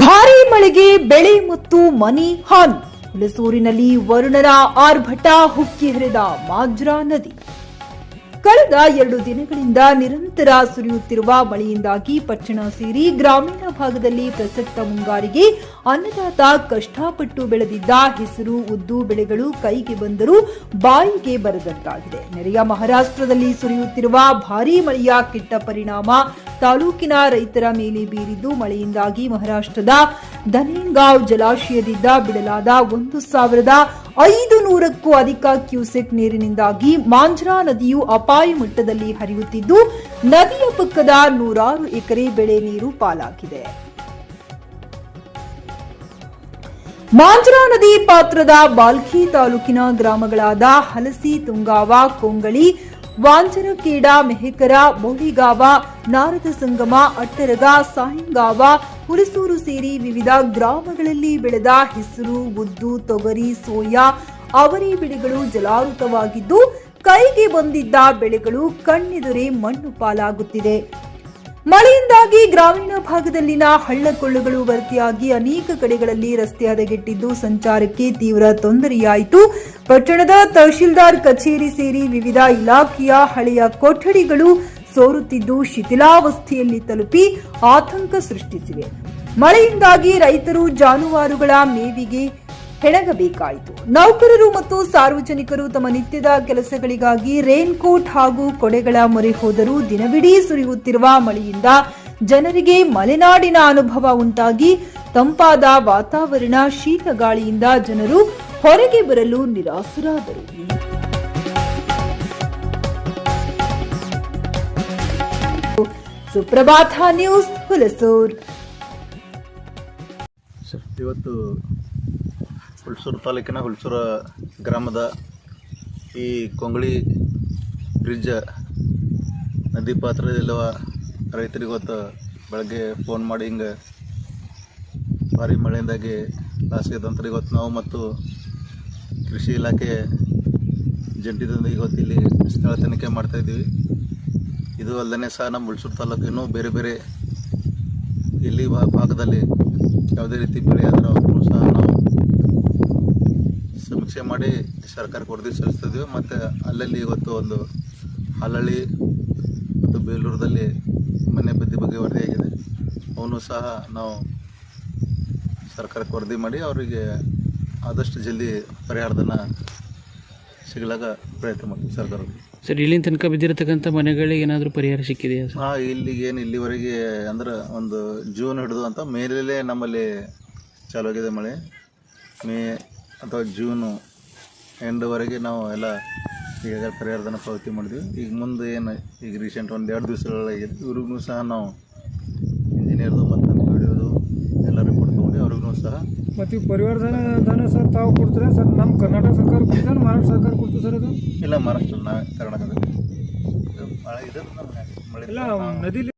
ಭಾರೀ ಮಳೆಗೆ ಬೆಳೆ ಮತ್ತು ಮನಿ ಹಾನಿ. ಹುಲಸೂರಿನಲ್ಲಿ ವರುಣರ ಆರ್ಭಟ ಹುಕ್ಕಿ ಹರಿದ ಮಾಜ್ರಾ ನದಿ. ಕಳೆದ ಎರಡು ದಿನಗಳಿಂದ ನಿರಂತರ ಸುರಿಯುತ್ತಿರುವ ಮಳೆಯಿಂದಾಗಿ ಪಟ್ಟಣ ಸೇರಿ ಗ್ರಾಮೀಣ ಭಾಗದಲ್ಲಿ ಪ್ರಸಕ್ತ ಮುಂಗಾರಿಗೆ ಅನ್ನದಾತ ಕಷ್ಟಪಟ್ಟು ಬೆಳೆದಿದ್ದ ಹೆಸರು ಉದ್ದು ಬೆಳೆಗಳು ಕೈಗೆ ಬಂದರೂ ಬಾಯಿಗೆ ಬರದಂತಾಗಿದೆ. ನೆರೆಯ ಮಹಾರಾಷ್ಟ್ರದಲ್ಲಿ ಸುರಿಯುತ್ತಿರುವ ಭಾರೀ ಮಳೆಯ ಕೆಟ್ಟ ಪರಿಣಾಮ ತಾಲೂಕಿನ ರೈತರ ಮೇಲೆ ಬೀರಿದ್ದು ಮಳೆಯಿಂದಾಗಿ ಮಹಾರಾಷ್ಟ್ರದ ಧನಿಂಗಾವ್ ಜಲಾಶಯದಿಂದ ಬಿಡಲಾದ ಒಂದು ಸಾವಿರದ ಐದು ನೂರಕ್ಕೂ ಅಧಿಕ ಕ್ಯೂಸೆಕ್ ನೀರಿನಿಂದಾಗಿ ಮಾಂಜ್ರಾ ನದಿಯು ಅಪಾಯ ಮಟ್ಟದಲ್ಲಿ ಹರಿಯುತ್ತಿದ್ದು, ನದಿಯ ಪಕ್ಕದ ನೂರಾರು ಎಕರೆ ಬೆಳೆ ನೀರು ಪಾಲಾಗಿದೆ. ಮಾಂಜ್ರಾ ನದಿ ಪಾತ್ರದ ಬಾಲ್ಕಿ ತಾಲೂಕಿನ ಗ್ರಾಮಗಳಾದ ಹಲಸಿ, ತುಂಗಾವ, ಕೊಂಗಳಿ ವಾಂಚನಕೇಡ ಮೆಹಕರ ಮೌಳಿಗಾವ ನಾರದ ಸಂಗಮ, ಅಟ್ಟರಗ, ಸಾಯಂಗಾವ, ಹುಲಸೂರು ಸೇರಿ ವಿವಿಧ ಗ್ರಾಮಗಳಲ್ಲಿ ಬೆಳೆದ ಹೆಸರು, ಉದ್ದು, ತೊಗರಿ, ಸೋಯಾ, ಅವರಿ ಬೆಳೆಗಳು ಜಲಾವೃತವಾಗಿದ್ದು, ಕೈಗೆ ಬಂದಿದ್ದ ಬೆಳೆಗಳು ಕಣ್ಣೆದುರೇ ಮಣ್ಣು ಪಾಲಾಗುತ್ತಿದೆ. ಮಳೆಯಿಂದಾಗಿ ಗ್ರಾಮೀಣ ಭಾಗದಲ್ಲಿನ ಹಳ್ಳಕೊಳ್ಳಗಳು ಭರ್ತಿಯಾಗಿ ಅನೇಕ ಕಡೆಗಳಲ್ಲಿ ರಸ್ತೆ ಹದಗೆಟ್ಟಿದ್ದು ಸಂಚಾರಕ್ಕೆ ತೀವ್ರ ತೊಂದರೆಯಾಯಿತು. ಪಟ್ಟಣದ ತಹಶೀಲ್ದಾರ್ ಕಚೇರಿ ಸೇರಿ ವಿವಿಧ ಇಲಾಖೆಯ ಹಳೆಯ ಕೊಠಡಿಗಳು ಸೋರುತ್ತಿದ್ದು ಶಿಥಿಲಾವಸ್ಥೆಯಲ್ಲಿ ತಲುಪಿ ಆತಂಕ ಸೃಷ್ಟಿಸಿವೆ. ಮಳೆಯಿಂದಾಗಿ ರೈತರು ಜಾನುವಾರುಗಳ ಮೇವಿಗೆ ಹೆಣಗಬೇಕಾಯಿತು. ನೌಕರರು ಮತ್ತು ಸಾರ್ವಜನಿಕರು ತಮ್ಮ ನಿತ್ಯದ ಕೆಲಸಗಳಿಗಾಗಿ ರೇನ್ಕೋಟ್ ಹಾಗೂ ಕೊಡೆಗಳ ಮೊರೆ ಹೋದರೂ ದಿನವಿಡೀ ಸುರಿಯುತ್ತಿರುವ ಮಳೆಯಿಂದ ಜನರಿಗೆ ಮಲೆನಾಡಿನ ಅನುಭವ ಉಂಟಾಗಿ, ತಂಪಾದ ವಾತಾವರಣ ಶೀತ ಗಾಳಿಯಿಂದ ಜನರು ಹೊರಗೆ ಬರಲು ನಿರಾಸರಾದರು ಸುಪ್ರಭಾತ ನ್ಯೂಸ್ ಹುಲಸೂರ್. ಇವತ್ತು ಹುಲ್ಸೂರು ತಾಲೂಕಿನ ಹುಲ್ಸೂರ ಗ್ರಾಮದ ಈ ಕೊಂಗಳಿ ಬ್ರಿಡ್ಜ್ ನದಿ ಪಾತ್ರದಲ್ಲಿರುವ ರೈತರಿಗೆ ಇವತ್ತು ಬೆಳಗ್ಗೆ ಫೋನ್ ಮಾಡಿ ಹಿಂಗೆ ಭಾರಿ ಮಳೆಯಿಂದಾಗಿ ಲಾಸ್ಗೆದಂತರ ಇವತ್ತು ನಾವು ಮತ್ತು ಕೃಷಿ ಇಲಾಖೆ ಜಂಟಿದಿಂದ ಇವತ್ತು ಇಲ್ಲಿ ಸ್ಥಳ ತನಿಖೆ ಮಾಡ್ತಾಯಿದ್ದೀವಿ ಇದು ಅಲ್ಲದೆ ಸಹ ನಮ್ಮ ಹುಲ್ಸೂರು ತಾಲೂಕಿನೂ ಬೇರೆ ಬೇರೆ ಇಲ್ಲಿ ಭಾಗದಲ್ಲಿ ಯಾವುದೇ ರೀತಿ ಬೆಳೆ ಆದರೂ ಸಹ ನಾವು ಸಮೀಕ್ಷೆ ಮಾಡಿ ಸರ್ಕಾರಕ್ಕೆ ವರದಿ ಸಲ್ಲಿಸ್ತಿದ್ದೀವಿ ಮತ್ತು ಅಲ್ಲಲ್ಲಿ ಇವತ್ತು ಒಂದು ಹಲ್ಲಳ್ಳಿ ಮತ್ತು ಬೇಲೂರದಲ್ಲಿ ಮನೆ ಬದ್ದಿ ಬಗ್ಗೆ ವರದಿಯಾಗಿದೆ ಅವನು ಸಹ ನಾವು ಸರ್ಕಾರಕ್ಕೆ ವರದಿ ಮಾಡಿ ಅವರಿಗೆ ಆದಷ್ಟು ಜಲ್ದಿ ಪರಿಹಾರದನ್ನು ಸಿಗಲಾಗ ಪ್ರಯತ್ನ ಮಾಡ್ತೀವಿ ಸರ್ಕಾರ. ಸರ್ ಇಲ್ಲಿನ ತನಕ ಬಿದ್ದಿರತಕ್ಕಂಥ ಮನೆಗಳಿಗೆ ಏನಾದರೂ ಪರಿಹಾರ ಸಿಕ್ಕಿದೆಯಾ ಸರ್? ಹಾಂ ಇಲ್ಲಿಗೆ ಏನು ಇಲ್ಲಿವರೆಗೆ ಅಂದ್ರೆ ಒಂದು ಜೂನ್ ಹಿಡಿದು ಅಂತ ಮೇಲೇ ನಮ್ಮಲ್ಲಿ ಚಾಲು ಆಗಿದೆ ಮಳೆ. ಮೇ ಅಥವಾ ಜೂನು ಎಂಡ್ವರೆಗೆ ನಾವು ಎಲ್ಲ ಈಗ ಪರಿಹಾರಧನ ಪಾವತಿ ಮಾಡಿದ್ವಿ. ಈಗ ಮುಂದೆ ಏನು ಈಗ ರೀಸೆಂಟ್ ಒಂದು ಎರಡು ದಿವಸಗಳಾಗಿದೆ ಇವ್ರಿಗೂ ಸಹ ನಾವು ಇಂಜಿನಿಯರ್ದು ಮತ್ತು ವಿಡಿಯೋದು ಎಲ್ಲ ರಿಪೋರ್ಟ್ ತೊಗೊಂಡು ಅವ್ರಿಗೂ ಸಹ ಮತ್ತು ಈ ಪರಿವಾರ ಧನ ಸರ್ ತಾವು ಕೊಡ್ತೀರಾ ಸರ್? ನಮ್ಮ ಕರ್ನಾಟಕ ಸರ್ಕಾರ ಕೊಡ್ತಾರೆ? ಮಹಾರಾಷ್ಟ್ರ ಸರ್ಕಾರ ಕೊಡ್ತೀವಿ ಸರ್ ಅದು? ಇಲ್ಲ ಮಹಾರಾಷ್ಟ್ರ ನಾವೇ ಕರ್ನಾಟಕದಲ್ಲಿ. ಇದು ಮಳೆ ಇದೆ ಇಲ್ಲ ನದಿಲಿ